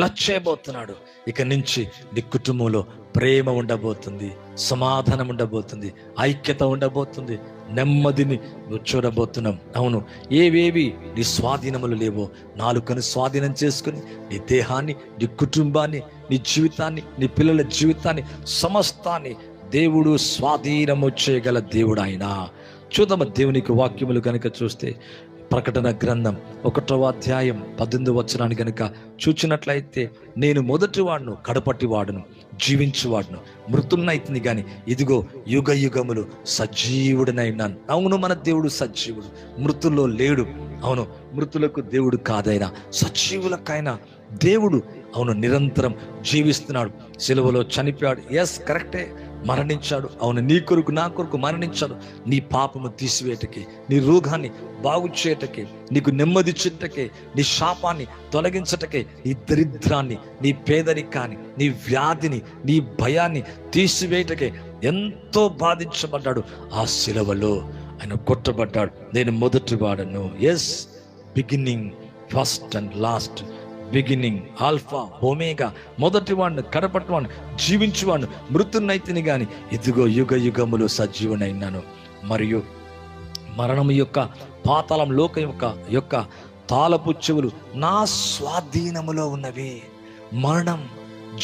Blood చేయబోతున్నాడు ఇక నుంచి నీ కుటుంబంలో ప్రేమ ఉండబోతుంది సమాధానం ఉండబోతుంది ఐక్యత ఉండబోతుంది నెమ్మదిని నువ్వు చూడబోతున్నాం అవును ఏవేవి నీ స్వాధీనములు లేవో నాలుకను స్వాధీనం చేసుకుని నీ దేహాన్ని నీ కుటుంబాన్ని నీ జీవితాన్ని నీ పిల్లల జీవితాన్ని సమస్తాన్ని దేవుడు స్వాధీనము చేయగల దేవుడు ఆయన. చూద్దాము దేవునికి వాక్యములు కనుక చూస్తే ప్రకటన గ్రంథం ఒకటవ అధ్యాయం పద్దెనిమిది వచ్చరాన్ని కనుక చూచినట్లయితే నేను మొదటి వాడును కడపటి వాడును జీవించువాడును మృతున్నైతుంది కానీ ఇదిగో యుగ యుగములు సజీవుడినైనాను. అవును మన దేవుడు సజీవుడు మృతుల్లో లేడు. అవును మృతులకు దేవుడు కాదైనా సజీవులకైనా దేవుడు అవును నిరంతరం జీవిస్తున్నాడు. సెలవులో చనిపోయాడు. ఎస్ కరెక్టే మరణించాడు. అవును నీ కొరకు నా కొరకు మరణించాడు. నీ పాపము తీసివేటకి నీ రోగాన్ని బాగు చేయటకి నీకు నెమ్మది చుట్టకే నీ శాపాన్ని తొలగించటకే నీ దరిద్రాన్ని నీ పేదరికాన్ని నీ వ్యాధిని నీ భయాన్ని తీసివేయటకే ఎంతో బాధించబడ్డాడు. ఆ శిలవలో ఆయన కొట్టబడ్డాడు. నేను మొదటి వాడను. Yes beginning first and last beginning alpha omega మొదటి వాడిని కడపటి వాడిని మృతున్నైతిని గాని ఇదిగో యుగ యుగములు సజీవునైనాను. మరియు మరణం యొక్క పాతాళం లోక యొక్క యొక్క తాళపు చెవులు నా స్వాధీనములో ఉన్నవి. మరణం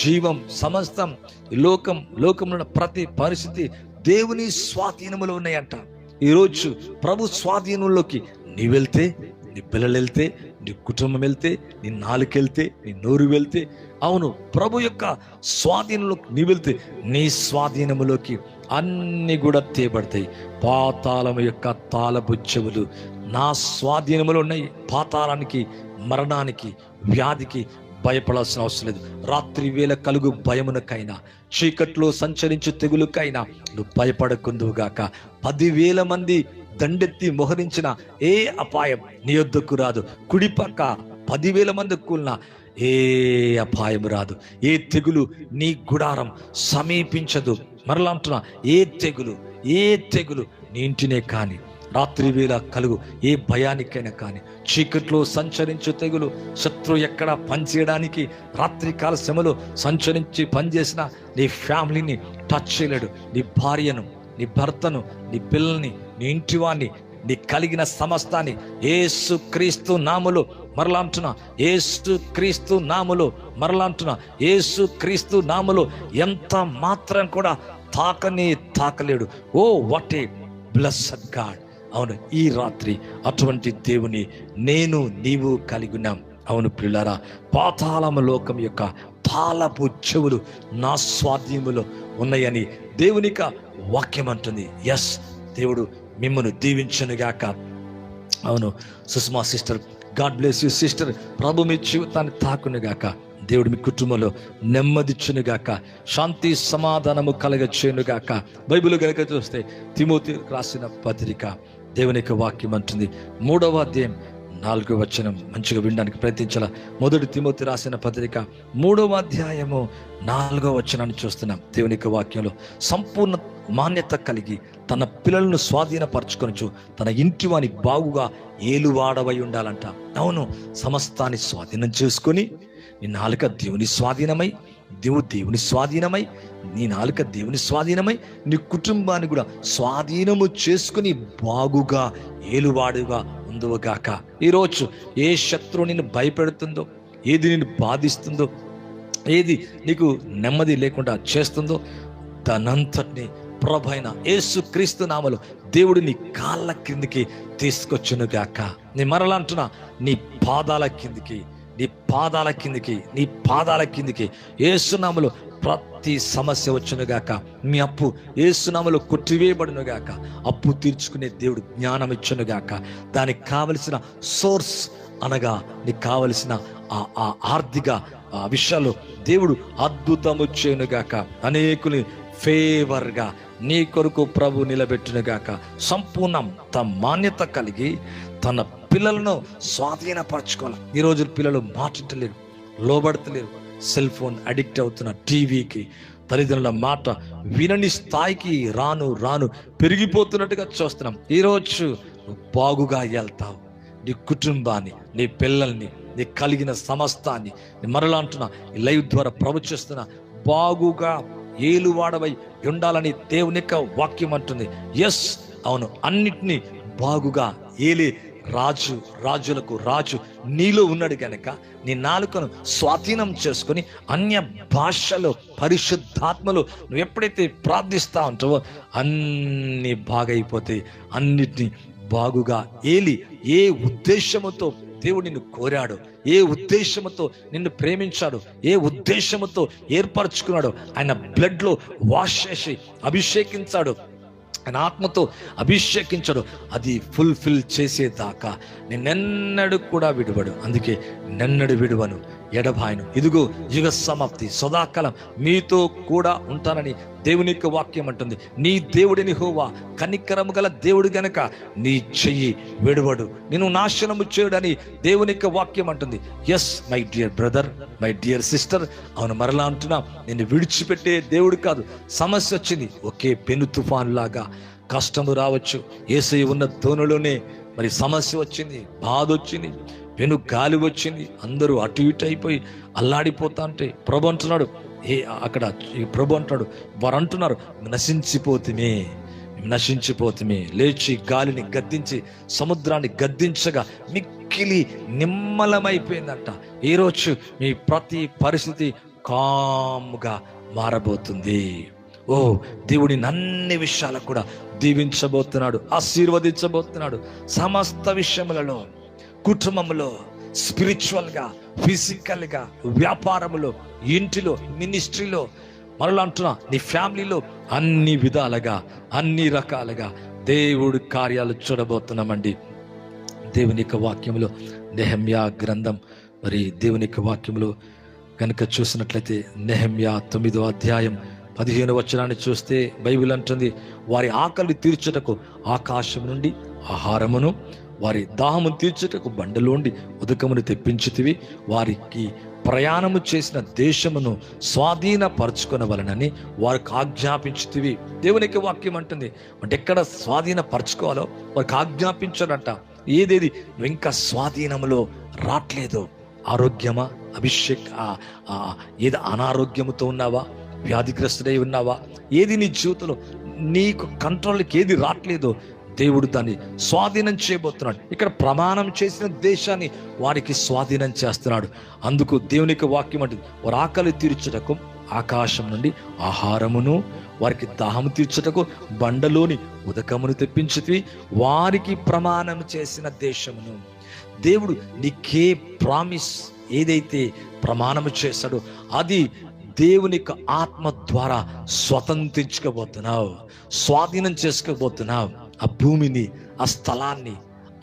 జీవం సమస్తం లోకం లోకంలో ప్రతి పరిస్థితి దేవుని స్వాధీనములో ఉన్నాయంట. ఈరోజు ప్రభు స్వాధీనంలోకి నీ వెళ్తే నీ పిల్లలు వెళ్తే నీ కుటుంబం వెళ్తే నీ నాలుకెళ్తే నీ నోరు వెళ్తే అవును ప్రభు యొక్క స్వాధీనంలోకి నీ వెళ్తే నీ స్వాధీనములోకి అన్ని కూడా తేబడతాయి. పాతాళం యొక్క తాళపు చెవులు నా స్వాధీనములు ఉన్నాయి. పాతాళానికి మరణానికి వ్యాధికి భయపడాల్సిన అవసరం లేదు. రాత్రి వేళ కలుగు భయమునకైనా చీకట్లో సంచరించు తెగులుకైనా నువ్వు భయపడకుందువుగాక పదివేల మంది దండెత్తి మోహరించిన ఏ అపాయం నీ యొద్దకు రాదు. కుడిపక్క పదివేల మంది కూలిన ఏ అపాయం రాదు. ఏ తెగులు నీ గుడారం సమీపించదు. మరలా అంటున్నా ఏ తెగులు ఏ తెగులు నీ ఇంటినే కానీ రాత్రి వేళ కలుగు ఏ భయానికైనా కానీ చీకట్లో సంచరించు తెగులు శత్రువు ఎక్కడ పనిచేయడానికి రాత్రికాల శ్రమలో సంచరించి పనిచేసిన నీ ఫ్యామిలీని టచ్ చేయలేడు. నీ భార్యను నీ భర్తను నీ పిల్లల్ని నీ ఇంటివాన్ని నీ కలిగిన సమస్తాన్ని ఏసు క్రీస్తు నాములు మరలా అంటున్నా ఏసు క్రీస్తు నాములు మరలా అంటున్నా ఏసు క్రీస్తు నాములు ఎంత మాత్రం కూడా తాకని తాకలేడు. Oh what A బ్లస్సడ్ God. అవును ఈ రాత్రి అటువంటి దేవుని నేను నీవు కలిగి ఉన్నాం. అవును పిల్లరా పాతాళము లోకం యొక్క పాలపు చెవులు నా స్వాధీనములో ఉన్నాయని దేవునిక వాక్యం అంటుంది. ఎస్ దేవుడు మిమ్మల్ని దీవించనుగాక అవును Sushma sister God bless you sister. ప్రభు మీ జీవితాన్ని తాకునుగాక దేవుడు మీ కుటుంబంలో నెమ్మదిచ్చునుగాక శాంతి సమాధానము కలగచ్చేనుగాక బైబిల్ కనుక చూస్తే తిమోతి రాసిన పత్రిక దేవుని యొక్క వాక్యం అంటుంది. మూడవ అధ్యాయం నాలుగో వచనం మంచిగా వినడానికి ప్రయత్నించాల? మొదటి తిమోతి రాసిన పత్రిక మూడవ అధ్యాయము నాలుగో వచనాన్ని చూస్తున్నాం దేవునికి వాక్యంలో. సంపూర్ణ మాన్యత కలిగి తన పిల్లలను స్వాధీనపరచుకొనచ్చు తన ఇంటి వాని బాగుగా ఏలువాడవై ఉండాలంట. అవును సమస్తాన్ని స్వాధీనం చేసుకొని నీ నాలుక దేవుని స్వాధీనమై దేవు దేవుని స్వాధీనమై నీ నాలుక దేవుని స్వాధీనమై నీ కుటుంబాన్ని కూడా స్వాధీనము చేసుకుని బాగుగా ఏలువాడుగా ఉందువుగాక ఈరోజు ఏ శత్రువు నిన్ను భయపెడుతుందో ఏది నిన్ను బాధిస్తుందో ఏది నీకు నెమ్మది లేకుండా చేస్తుందో దానంతటిని ప్రభైన యేసు క్రీస్తు నామలు దేవుడు నీ కాళ్ళ కిందికి తీసుకొచ్చునుగాక నీ మరలా అంటున్నా నీ పాదాల కిందికి నీ పాదాల కిందికి నీ పాదాల కిందికి ఏసునామలు ప్రతి సమస్య వచ్చునుగాక మీ అప్పు ఏసునామలు కొట్టివేయబడునుగాక అప్పు తీర్చుకునే దేవుడు జ్ఞానం ఇచ్చునుగాక దానికి కావలసిన సోర్స్ అనగా నీకు కావలసిన ఆ ఆ ఆర్థిక ఆ విషయాలు దేవుడు అద్భుతము చేయనుగాక అనేకుని ఫేవర్గా నీ కొరకు ప్రభు నిలబెట్టునుగాక సంపూర్ణం తన మాన్యత కలిగి తన పిల్లలను స్వాధీనపరచుకోవాలి. ఈ పిల్లలు మాట్లాడలేరు లోబడతలేరు. సెల్ ఫోన్ అడిక్ట్ అవుతున్న టీవీకి తల్లిదండ్రుల మాట వినని స్థాయికి రాను రాను పెరిగిపోతున్నట్టుగా చూస్తున్నాం. ఈరోజు బాగుగా వెళ్తావు నీ కుటుంబాన్ని నీ పిల్లల్ని నీ కలిగిన సమస్తాన్ని మరలా అంటున్నా ఈ లైవ్ ద్వారా ప్రవచిస్తున్న బాగుగా ఏలువాడవై ఉండాలని దేవుని యొక్క వాక్యం అంటుంది. ఎస్ అవును అన్నిటినీ బాగుగా ఏలే రాజు రాజులకు రాజు నీలో ఉన్నాడు కనుక నీ నాలుకను స్వాధీనం చేసుకొని అన్య భాషలో పరిశుద్ధాత్మలు నువ్వు ఎప్పుడైతే ప్రార్థిస్తా ఉంటావో అన్ని బాగైపోతాయి. అన్నిటినీ బాగుగా ఏలి ఏ ఉద్దేశముతో దేవుడు నిన్ను కోరాడు ఏ ఉద్దేశముతో నిన్ను ప్రేమించాడు ఏ ఉద్దేశముతో ఏర్పరచుకున్నాడు ఆయన బ్లడ్లో వాష్ చేసి అభిషేకించాడు ఆయన ఆత్మతో అభిషేకించడు. అది ఫుల్ఫిల్ చేసేదాకా. నిన్నెన్నడు కూడా విడువడు. అందుకే నిన్నడు విడువను. ఎడబాయను. ఇదిగో యుగ సమాప్తి. సదాకాలం మీతో కూడా ఉంటానని దేవుని యొక్క వాక్యం అంటుంది. నీ దేవుడిని హోవా కనికరము గల దేవుడు గనక నీ చెయ్యి విడువడు. నేను నాశనము చేయడని దేవుని యొక్క వాక్యం అంటుంది. Yes my dear brother my dear sister అవును మరలా అంటున్నా. నేను విడిచిపెట్టే దేవుడు కాదు. సమస్య వచ్చింది. ఒకే పెను తుఫాన్ లాగా కష్టము రావచ్చు. ఏసై ఉన్న తోనులోనే మరి సమస్య వచ్చింది బాధ వచ్చింది. పెను గాలి వచ్చింది. అందరూ అటు ఇటు అయిపోయి అల్లాడిపోతా అంటే ప్రభు అంటున్నాడు. ఏ అక్కడ ప్రభు అంటున్నాడు. వారు అంటున్నారు నశించిపోతుమే నశించిపోతుమే. లేచి గాలిని గద్దించి సముద్రాన్ని గద్దించగా మిక్కిలి నిమ్మలమైపోయిందంట. ఈరోజు మీ ప్రతి పరిస్థితి కాముగా మారబోతుంది. ఓ దేవుడి అన్ని విషయాలకు కూడా దీవించబోతున్నాడు ఆశీర్వదించబోతున్నాడు. సమస్త విషయములలో కుటుంబంలో స్పిరిచువల్గా ఫిజికల్గా వ్యాపారములో ఇంటిలో మినిస్ట్రీలో మరలా అంటున్నా నీ ఫ్యామిలీలో అన్ని విధాలుగా అన్ని రకాలుగా దేవుడి కార్యాలు చూడబోతున్నామండి. దేవుని యొక్క వాక్యములో నెహమ్యా గ్రంథం మరి దేవుని యొక్క వాక్యంలో కనుక చూసినట్లయితే నెహమ్యా తొమ్మిదో అధ్యాయం పదిహేను వచనాన్ని చూస్తే బైబిల్ అంటుంది వారి ఆకలి తీర్చుటకు ఆకాశం నుండి ఆహారమును వారి దాహము తీర్చుటకు బండలోండి ఉదకమును తెప్పించితివి. వారికి ప్రయాణము చేసిన దేశమును స్వాధీనపరచుకునవలనని వారికి ఆజ్ఞాపించుతివి. దేవునికి వాక్యం అంటుంది. అంటే ఎక్కడ స్వాధీనపరచుకోవాలో వారికి ఆజ్ఞాపించాలంట ఏదేది? నువ్వు ఇంకా స్వాధీనములో రావట్లేదు ఆరోగ్యమా? అభిషేక్ ఆ ఏది అనారోగ్యముతో ఉన్నావా? వ్యాధిగ్రస్తుడై ఉన్నావా? ఏది నీ జీవితంలో నీకు కంట్రోల్కి ఏది రావట్లేదో దేవుడు దాన్ని స్వాధీనం చేయబోతున్నాడు. ఇక్కడ ప్రమాణం చేసిన దేశాన్ని వారికి స్వాధీనం చేస్తున్నాడు. అందుకు దేవునికి వాక్యం అంటే వారు ఆకలి తీర్చుటకు ఆకాశం నుండి ఆహారమును వారికి దాహము తీర్చుటకు బండలోని ఉదకమును తెప్పించుతీ వారికి ప్రమాణం చేసిన దేశమును. దేవుడు నీకే ప్రామిస్ ఏదైతే ప్రమాణము చేశాడో అది దేవుని యొక్క ఆత్మ ద్వారా స్వతంత్రించుకోబోతున్నావు స్వాధీనం చేసుకోబోతున్నావు ఆ భూమిని ఆ స్థలాన్ని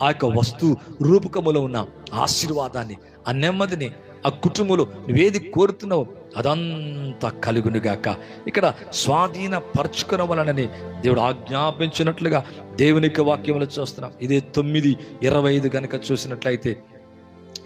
ఆ యొక్క వస్తు రూపకములో ఉన్న ఆశీర్వాదాన్ని ఆ నెమ్మదిని ఆ కుటుంబంలో నువ్వేది కోరుతున్నావు అదంతా కలుగునుగాక ఇక్కడ స్వాధీన పరచుకునవలనని దేవుడు ఆజ్ఞాపించినట్లుగా దేవుని వాక్యములు చూస్తున్నాం. ఇదే తొమ్మిది ఇరవై ఐదు కనుక చూసినట్లయితే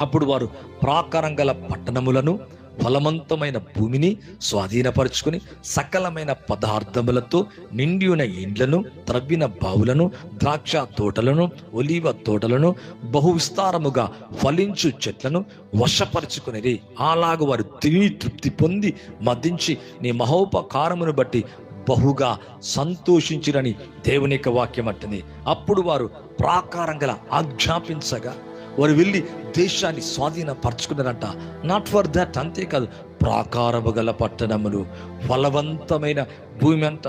అప్పుడు వారు ప్రాకారం గల పట్టణములను ఫలవంతమైన భూమిని స్వాధీనపరుచుకుని సకలమైన పదార్థములతో నిండిన ఇండ్లను త్రవ్విన బావులను ద్రాక్ష తోటలను ఒలీవ తోటలను బహు విస్తారముగా ఫలించు చెట్లను వశపరుచుకునేది అలాగ వారు తిని తృప్తి పొంది మదించి నీ మహోపకారమును బట్టి బహుగా సంతోషించిరని దేవుని యొక్క వాక్యం అంటుంది అప్పుడు వారు ప్రాకారం గల ఆజ్ఞాపించగా వారు వెళ్ళి దేశాన్ని స్వాధీనపరచుకున్నారంట. నాట్ ఫర్ దట్ అంతేకాదు ప్రాకారము గల పట్టణములు ఫలవంతమైన భూమి అంట.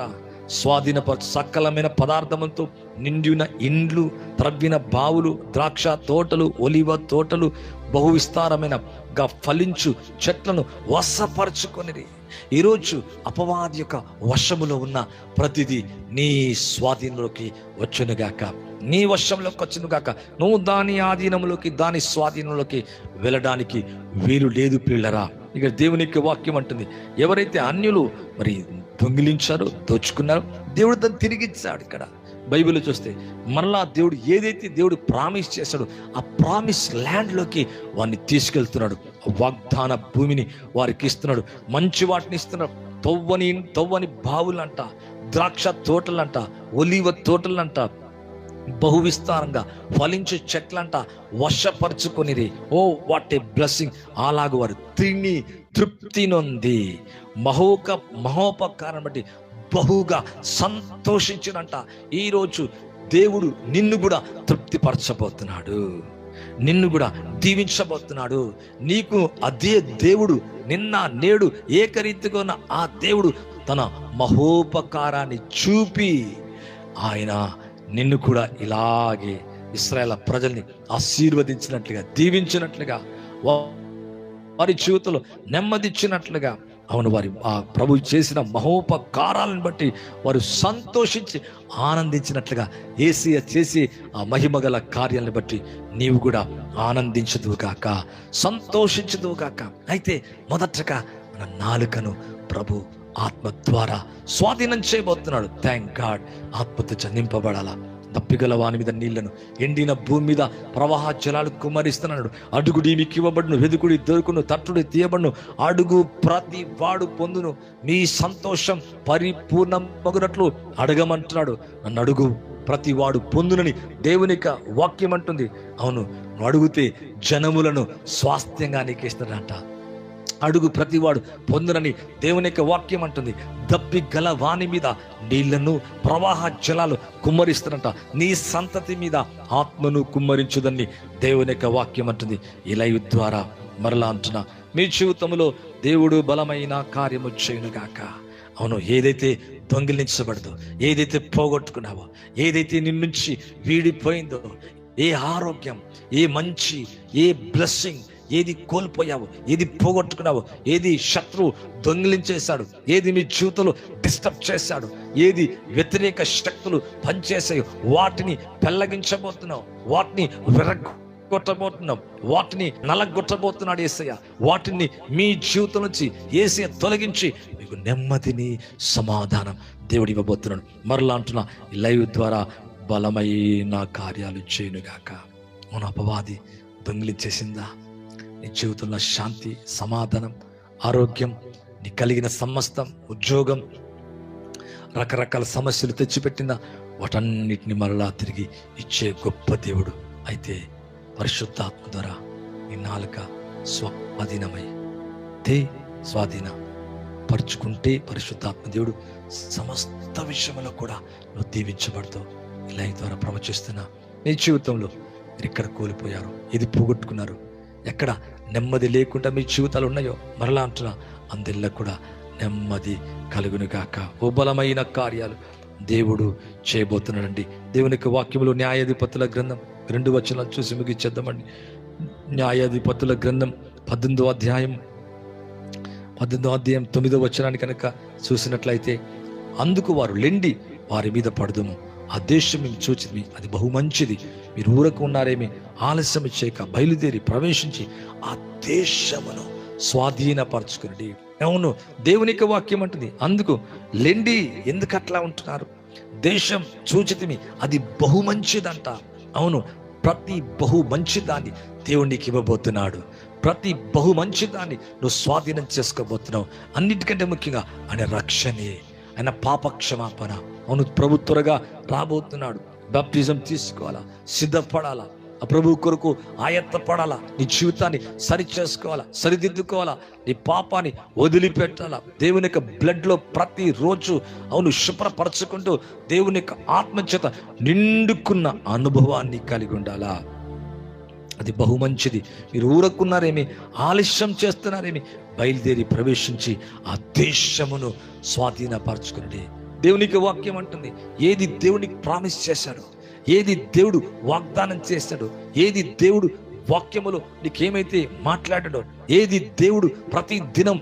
స్వాధీనపరచు సకలమైన పదార్థములతో నిండిన ఇండ్లు త్రవ్విన బావులు ద్రాక్ష తోటలు ఒలివ తోటలు బహు విస్తారమైన ఫలించు చెట్లను వశపరచుకొనిది ఈరోజు అపవాది యొక్క వశములో ఉన్న ప్రతిదీ నీ స్వాధీనంలోకి వచ్చునుగాక నీ వశంలోకి కాక నువ్వు దాని ఆధీనంలోకి దాని స్వాధీనంలోకి వెళ్ళడానికి వీలు లేదు పిల్లరా. ఇక దేవునికి వాక్యం అంటుంది ఎవరైతే అన్యులు మరి దొంగిలించారో దోచుకున్నారో దేవుడు దాన్ని తిరిగిచ్చాడు ఇక్కడ. బైబిల్ చూస్తే మరలా దేవుడు ఏదైతే దేవుడు ప్రామిస్ చేశాడో ఆ ప్రామిస్ ల్యాండ్లోకి వారిని తీసుకెళ్తున్నాడు. వాగ్దాన భూమిని వారికి ఇస్తున్నాడు. మంచి వాటిని ఇస్తున్నాడు. తవ్వని తవ్వని బావులంట ద్రాక్ష తోటలంట ఒలివ తోటలంట బహు విస్తారంగా ఫలించే చెట్లంట వశపరుచుకొనిరి. ఓ వాట్ ఏ బ్లెస్సింగ్! అలాగ వారు తిని తృప్తి నొంది. మహోక మహోపకారం బట్టి బహుగా సంతోషించినంట. ఈరోజు దేవుడు నిన్ను కూడా తృప్తిపరచబోతున్నాడు. నిన్ను కూడా దీవించబోతున్నాడు. నీకు అదే దేవుడు నిన్న నేడు ఏకరీతిగా ఉన్న ఆ దేవుడు తన మహోపకారాన్ని చూపి ఆయన నిన్ను కూడా ఇలాగే ఇస్రాయేల్ ప్రజల్ని ఆశీర్వదించినట్లుగా దీవించినట్లుగా వారి జీవితంలో నెమ్మదిచ్చినట్లుగా అవును వారి ఆ ప్రభు చేసిన మహోపకారాలను బట్టి వారు సంతోషించి ఆనందించినట్లుగా ఏసీ చేసి ఆ మహిమగల కార్యాలను బట్టి నీవు కూడా ఆనందించదువు కాక సంతోషించదువు కాక అయితే మొదటగా మన నాలుకను ప్రభు ఆత్మ ద్వారా స్వాధీనం చేయబోతున్నాడు. థ్యాంక్ గాడ్ ఆత్మతో చందింపబడాలా దప్పిగల వాని మీద నీళ్ళను ఎండిన భూమి మీద ప్రవాహ జలాలు కుమరిస్తున్నాడు అడుగుడి మీకు ఇవ్వబడును వెదుకుడి దొరుకును తట్టుడి తీయబడును అడుగు ప్రతి వాడు పొందును. మీ సంతోషం పరిపూర్ణమగునట్లు అడగమంటున్నాడు. నన్ను అడుగు ప్రతి వాడు పొందునని దేవుని యొక్క వాక్యం అంటుంది అవును అడుగుతే జనములను స్వాస్థ్యంగా నీకు ఇస్తాడంట అడుగు ప్రతివాడు పొందునని దేవుని యొక్క వాక్యం అంటుంది. దప్పి గల వాని మీద నీళ్ళను ప్రవాహ జలాలు కుమ్మరిస్తున్నట. నీ సంతతి మీద ఆత్మను కుమ్మరించుదని దేవుని యొక్క వాక్యం అంటుంది. ఇలా ద్వారా మరలా అంటున్నా మీ జీవితంలో దేవుడు బలమైన కార్యము చేయునుగాక అవును ఏదైతే దొంగిలించబడదో ఏదైతే పోగొట్టుకున్నావో ఏదైతే నిన్నుంచి వీడిపోయిందో ఏ ఆరోగ్యం ఏ మంచి ఏ బ్లెస్సింగ్ ఏది కోల్పోయావు ఏది పోగొట్టుకున్నావు ఏది శత్రువు దొంగిలించేశాడు ఏది మీ జీవితంలో డిస్టర్బ్ చేశాడు ఏది వ్యతిరేక శక్తులు పనిచేసాయి వాటిని పెళ్ళగించబోతున్నావు వాటిని విరగొట్టబోతున్నావు వాటిని నలగొట్టబోతున్నాడు ఏసయ్య. వాటిని మీ జీవితం నుంచి ఏసయ్య తొలగించి మీకు నెమ్మదిని సమాధానం దేవుడు ఇవ్వబోతున్నాడు. మరలా అంటున్నా లైవ్ ద్వారా బలమైన కార్యాలు చేయనుగాక. మన అపవాది దొంగిలించేసిందా నీ జీవితంలో శాంతి సమాధానం ఆరోగ్యం నీ కలిగిన సమస్తం ఉద్యోగం రకరకాల సమస్యలు తెచ్చిపెట్టిన వాటన్నిటిని మరలా తిరిగి ఇచ్చే గొప్ప దేవుడు అయితే పరిశుద్ధాత్మ ద్వారా నీ నాలుక స్వాధీనమై తే స్వాధీన పరుచుకుంటే పరిశుద్ధాత్మ దేవుడు సమస్త విషయంలో కూడా నువ్వు దీవించబడతావు. ఇలా ద్వారా ప్రవచిస్తున్నా నీ జీవితంలో మీరు ఇక్కడ కోల్పోయారు ఇది పోగొట్టుకున్నారు. ఎక్కడ నెమ్మది లేకుండా మీ జీవితాలు ఉన్నాయో మరలా అంటున్నా అందరిలో కూడా నెమ్మది కలుగును గాక. ఓ కార్యాలు దేవుడు చేయబోతున్నాడండి. దేవునికి వాక్యములు న్యాయాధిపతుల గ్రంథం రెండు వచనాలు చూసి ముగించేద్దామండి న్యాయాధిపతుల గ్రంథం పద్దెనిమిదో అధ్యాయం పద్దెనిమిదో అధ్యాయం తొమ్మిదో వచనాన్ని కనుక చూసినట్లయితే అందుకు వారు లెండి వారి మీద పడదుము. ఆ దేశం మేము చూచింది. అది బహు మంచిది. మీరు ఊరకు ఉన్నారేమి? ఆలస్యం చేయక బయలుదేరి ప్రవేశించి ఆ దేశమును స్వాధీనపరచుకుని అవును దేవుని వాక్యం అంటుంది. అందుకు లెండి ఎందుకు అట్లా ఉంటున్నారు? దేశం చూచితిమి అది బహు మంచిదంట. అవును ప్రతి బహు మంచి దాన్ని దేవునికి ఇవ్వబోతున్నాడు. ప్రతి బహు మంచి దాన్ని నువ్వు స్వాధీనం చేసుకోబోతున్నావు. అన్నిటికంటే ముఖ్యంగా ఆయన రక్షణే. ఆయన పాప క్షమాపణ అవును ప్రభు త్వరగా రాబోతున్నాడు. బాప్టిజం తీసుకోవాలా? సిద్ధపడాలా? ఆ ప్రభు కొరకు ఆయత్తపడాలా? నీ జీవితాన్ని సరి చేసుకోవాలా సరిదిద్దుకోవాలా? నీ పాపాన్ని వదిలిపెట్టాలా? దేవుని యొక్క బ్లడ్లో ప్రతిరోజు అవును శుభ్రపరచుకుంటూ దేవుని యొక్క ఆత్మచేత నిండుకున్న అనుభవాన్ని కలిగి ఉండాలా? అది బహు మంచిది. మీరు ఊరకున్నారేమి? ఆలస్యం చేస్తున్నారేమి? బయలుదేరి ప్రవేశించి ఆ దేశమును స్వాధీనపరచుకునండి. దేవునికి వాక్యం అంటుంది. ఏది దేవునికి ప్రామిస్ చేశాడు ఏది దేవుడు వాగ్దానం చేస్తాడు ఏది దేవుడు వాక్యములో నీకేమైతే మాట్లాడాడో ఏది దేవుడు ప్రతి దినం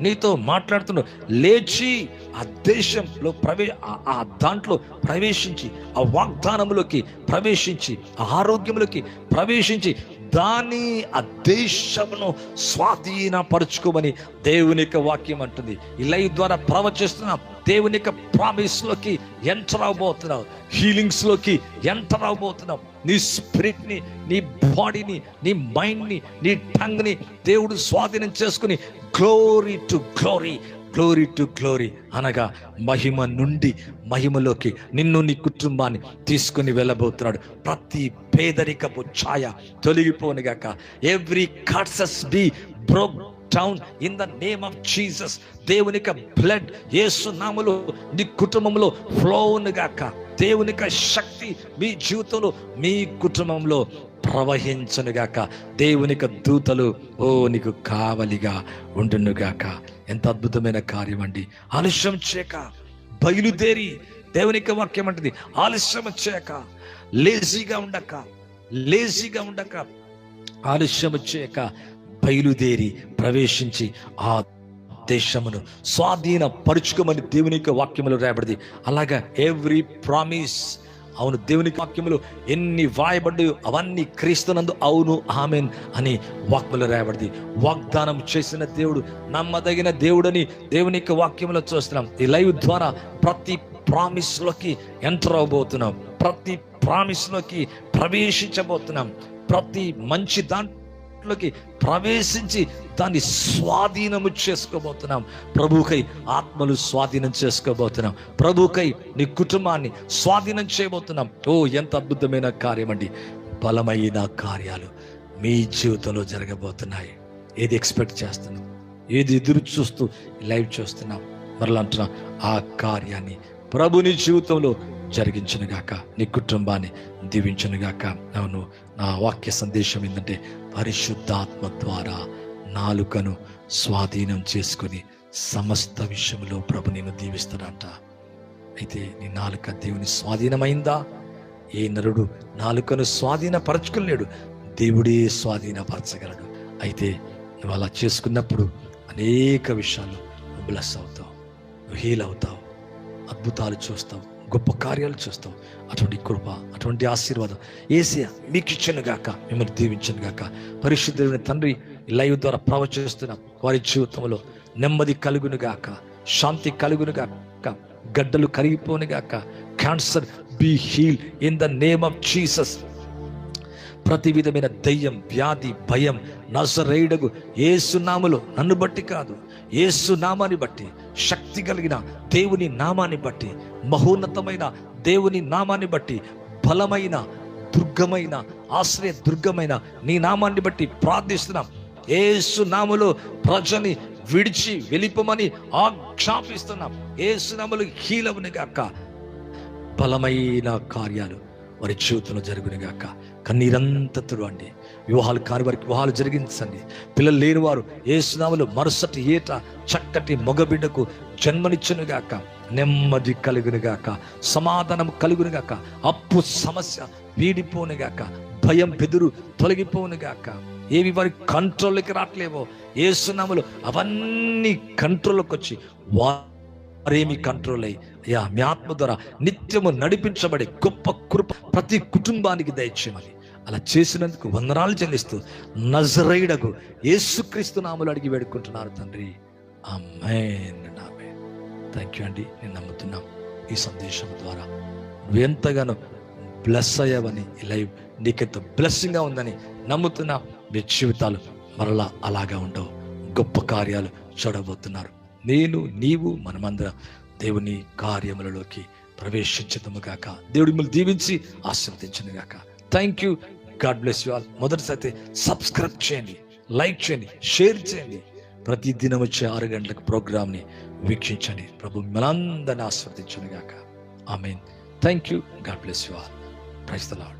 నీతో మాట్లాడుతున్నాడు లేచి ఆ దేశంలో ప్రవే ఆ- దాంట్లో ప్రవేశించి ఆ వాగ్దానములోకి ప్రవేశించి ఆ ఆరోగ్యంలోకి ప్రవేశించి దాని ఆ దేశమును స్వాధీనపరచుకోమని దేవుని యొక్క వాక్యం అంటుంది. ఈ ద్వారా ప్రవచిస్తున్న దేవుని యొక్క ప్రామిస్లోకి ఎంటర్ అవబోతున్నావు హీలింగ్స్లోకి ఎంటర్ అవబోతున్నావు నీ స్పిరిట్ని నీ బాడీని నీ మైండ్ని నీ టంగ్ని దేవుడు స్వాధీనం చేసుకుని glory to glory glory to glory అనగా మహిమ నుండి మహిమలోకి నిన్ను నీ కుటుంబాన్ని తీసుకుని వెళ్ళబోతున్నాడు. ప్రతి పేదరికపు ఛాయ తొలగిపోనుగాక every curses be broke down in the name of Jesus దేవునిక blood ఏసునాములు నీ కుటుంబంలో ఫ్లోను గాక. దేవునిక శక్తి మీ జీవితంలో మీ కుటుంబంలో ప్రవహించనుగాక. దేవునిక దూతలు ఓ నీకు కావలిగా ఉండునుగాక. ఎంత అద్భుతమైన కార్యం అండి. ఆలస్యం చేయక బయలుదేరి దేవునికి వాక్యం అంటది. ఆలస్యం చేయక లేజీగా ఉండక లేజీగా ఉండక ఆలస్యం చేయక బయలుదేరి ప్రవేశించి ఆ దేశమును స్వాధీన పరుచుకోమని దేవుని యొక్క వాక్యములు రాయబడింది. అలాగా ఎవ్రీ ప్రామిస్ అవును దేవుని వాక్యములు ఎన్ని వాయబడ్డాయో అవన్నీ క్రీస్తునందు అవును ఆమెన్ అని వాక్యములు రాయబడింది వాగ్దానం చేసిన దేవుడు నమ్మదగిన దేవుడని దేవుని యొక్క వాక్యములో చూస్తున్నాం. ఈ లైవ్ ద్వారా ప్రతి ప్రామిస్లోకి ఎంటర్ అవబోతున్నాం. ప్రతి ప్రామిస్లోకి ప్రవేశించబోతున్నాం. ప్రతి మంచి దాంట్లోకి ప్రవేశించి దాన్ని స్వాధీనము చేసుకోబోతున్నాం. ప్రభుకై ఆత్మలు స్వాధీనం చేసుకోబోతున్నాం. ప్రభుకై నీ కుటుంబాన్ని స్వాధీనం చేయబోతున్నాం. ఓ ఎంత అద్భుతమైన కార్యం అండి. బలమైన కార్యాలు మీ జీవితంలో జరగబోతున్నాయి. ఏది ఎక్స్పెక్ట్ చేస్తున్నాం? ఏది ఎదురు చూస్తూ లైవ్ చూస్తున్నాం? మరలా అంటున్నా ఆ కార్యాన్ని ప్రభుని జీవితంలో జరిగించునుగాక. నీ కుటుంబాన్ని దీవించునుగాక. అవును నా వాక్య సందేశం ఏంటంటే పరిశుద్ధాత్మ ద్వారా నాలుకను స్వాధీనం చేసుకొని సమస్త విషయంలో ప్రభు నేను దీవిస్తాడంట. అయితే నీ నాలుక దేవుని స్వాధీనమైందా? ఏ నరుడు నాలుకను స్వాధీనపరచుకోలేడు దేవుడే స్వాధీనపరచగలడు. అయితే నువ్వు అలా చేసుకున్నప్పుడు అనేక విషయాలు నువ్వు బ్లెస్ అవుతావు నువ్వు హీల్ అవుతావు అద్భుతాలు చూస్తావు. గొప్ప కార్యాలు చూస్తాం. అటువంటి కృప అటువంటి ఆశీర్వాదం ఏసియా మీకు ఇచ్చను గాక మిమ్మల్ని దీవించను గాక. పరిశుద్ధమైన తండ్రి లైవ్ ద్వారా ప్రవచిస్తున్న వారి జీవితంలో నెమ్మది కలుగును గాక శాంతి కలుగును గాక గడ్డలు కరిగిపోను గాక cancer be heal in the name of Jesus. ప్రతి విధమైన దయ్యం వ్యాధి భయం నర్సరాయుడగు ఏసు నామలు నన్ను బట్టి కాదు. ఏసు నామాన్ని బట్టి శక్తి కలిగిన దేవుని నామాన్ని బట్టి మహోన్నతమైన దేవుని నామాన్ని బట్టి బలమైన దుర్గమైన ఆశ్రయ దుర్గమైన నీ నామాన్ని బట్టి ప్రార్థిస్తున్నాం. ఏసు నాములో ప్రజని విడిచి వెళ్ళిపోమని ఆక్షాపిస్తున్నాం. ఏసు నాములు హీలవుని గాక. బలమైన కార్యాలు వారి జీవితంలో జరుగునిగాక కన్నీరంతా తుడవండి. వివాహాలు కాని వారికి వివాహాలు జరిగించండి. పిల్లలు లేని వారు ఏ మరుసటి ఏట చక్కటి మగబిడ్డకు జన్మనిచ్చునుగాక నెమ్మది కలుగునుగాక సమాధానం కలుగునుగాక అప్పు సమస్య వీడిపోనుగాక భయం బెదురు తొలగిపోనుగాక ఏవి వారి కంట్రోల్కి రావట్లేవో ఏ సునాములు అవన్నీ కంట్రోల్కి వచ్చి వారేమి కంట్రోల్ అయ్యి. అయ్యా మీ ఆత్మ ద్వారా నిత్యము నడిపించబడే గొప్ప కృప ప్రతి కుటుంబానికి దయచేయమని. అలా చేసినందుకు వందనాలు చెల్లిస్తూ నజరైడకు యేసుక్రీస్తు నాములు అడిగి వేడుకుంటున్నారు తండ్రి. అమ్మేన్ థ్యాంక్ యూ అండి. నేను నమ్ముతున్నాం ఈ సందేశం ద్వారా. నువ్వెంతగానో బ్లెస్ అయ్యావని ఈ లైవ్ నీకెంత బ్లెస్సింగ్గా ఉందని నమ్ముతున్నా. మీ జీవితాలు మరలా అలాగా ఉండవు. గొప్ప కార్యాలు చూడబోతున్నారు. నేను నీవు మనమందరం దేవుని కార్యములలోకి ప్రవేశించదము గాక. దేవుడి మిమ్మల్ని దీవించి ఆశీర్వదించను గాక. Thank you God bless you all మొదటిసారి సబ్స్క్రైబ్ చేయండి లైక్ చేయండి షేర్ చేయండి. ప్రతి దినం వచ్చే ఆరు గంటలకు ప్రోగ్రామ్ని వీక్షించండి. ప్రభు మిమ్మల్ని ఆస్వాదించను గాక I mean thank you God bless you all praise the lord